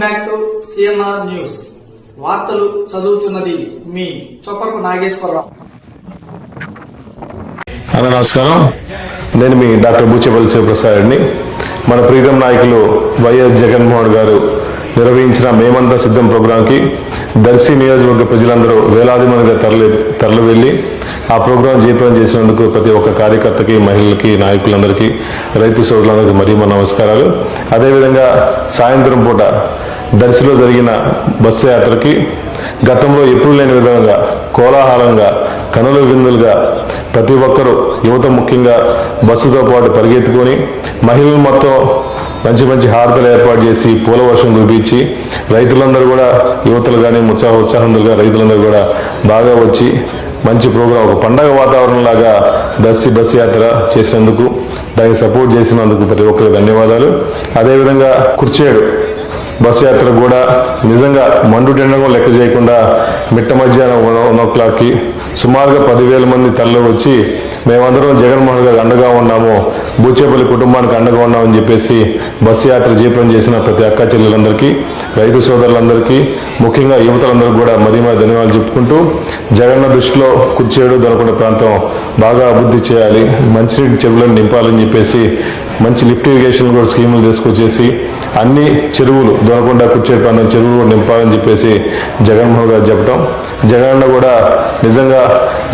Back to CNR news. వార్తలు చదువుతున్నది మీ చొప్పకు నాగేశ్వరరావు. అన్న నమస్కారం. నేను మీ డాక్టర్ బూచేపల్లి శివప్రసాద్ని మన ప్రీతం నాయకులు వైఎస్ జగన్మోహన్ గారు నిర్వహించిన మేమంతా సిద్ధం ప్రోగ్రాంకి దర్శి నియోజకవర్గ ప్రజలందరూ వేలాది మందిగా తరలి తరలి వెళ్ళి ఆ ప్రోగ్రాం జీవితం చేసినందుకు ప్రతి ఒక్క కార్యకర్తకి మహిళలకి నాయకులందరికీ రైతు సోదరులందరికీ మరీ మన నమస్కారాలు. అదేవిధంగా సాయంత్రం పూట దర్శిలో జరిగిన బస్సు యాత్రకి గతంలో ఎప్పుడు లేని విధంగా కోలాహలంగా కనుల విందులుగా ప్రతి ఒక్కరూ యువత ముఖ్యంగా బస్సుతో పాటు పరిగెత్తుకొని మహిళలు మొత్తం మంచి మంచి హారతలు ఏర్పాటు చేసి పూల వర్షం కురిపించి రైతులందరూ కూడా యువతలు కానీ ఉత్సాహ ఉత్సాహంగా రైతులందరూ కూడా బాగా వచ్చి మంచి ప్రోగ్రాం ఒక పండగ వాతావరణం లాగా దర్శి బస్సు యాత్ర చేసినందుకు దానికి సపోర్ట్ చేసినందుకు ప్రతి ఒక్కరికి ధన్యవాదాలు. అదేవిధంగా కుర్చేడు బస్సు యాత్ర కూడా నిజంగా మండు ఎండగం లెక్క చేయకుండా మిట్ట మధ్యాహ్నం వన్ వన్ ఓ క్లాక్కి సుమారుగా పదివేల మంది తరలి వచ్చి మేమందరం జగన్మోహన్ గారికి అండగా ఉన్నాము. బూచేపల్లి కుటుంబానికి అండగా ఉన్నామని చెప్పేసి బస్సు యాత్ర జీపం చేసిన ప్రతి అక్క చెల్లెలందరికీ రైతు సోదరులందరికీ ముఖ్యంగా యువతలందరికీ కూడా మరీ మరీ ధన్యవాదాలు చెప్పుకుంటూ జగన్న దృష్టిలో కుర్చేడు దొరకొండ ప్రాంతం బాగా అభివృద్ధి చేయాలి మంచినీటి చెరువులను నింపాలని చెప్పేసి మంచి లిఫ్ట్ ఇరిగేషన్ కూడా స్కీములు తీసుకొచ్చేసి అన్ని చెరువులు దొరకకుండా కుర్చేడు ప్రాంతం చెరువులు నింపాలని చెప్పేసి జగన్మోహన్ గారు చెప్పడం జగన్ కూడా నిజంగా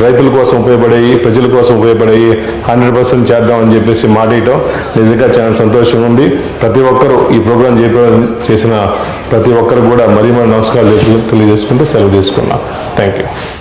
రైతుల కోసం ఉపయోగపడేవి ప్రజల కోసం ఉపయోగపడేవి హండ్రెడ్ పర్సెంట్ చేద్దామని చెప్పేసి మాట నిజంగా చాలా సంతోషంగా ఉంది. ప్రతి ఒక్కరూ ఈ ప్రోగ్రాం చేయడం చేసిన ప్రతి ఒక్కరు కూడా మరీ మరి నమస్కారాలు తెలియజేసుకుంటూ సెలవు తీసుకున్నాం. Thank you.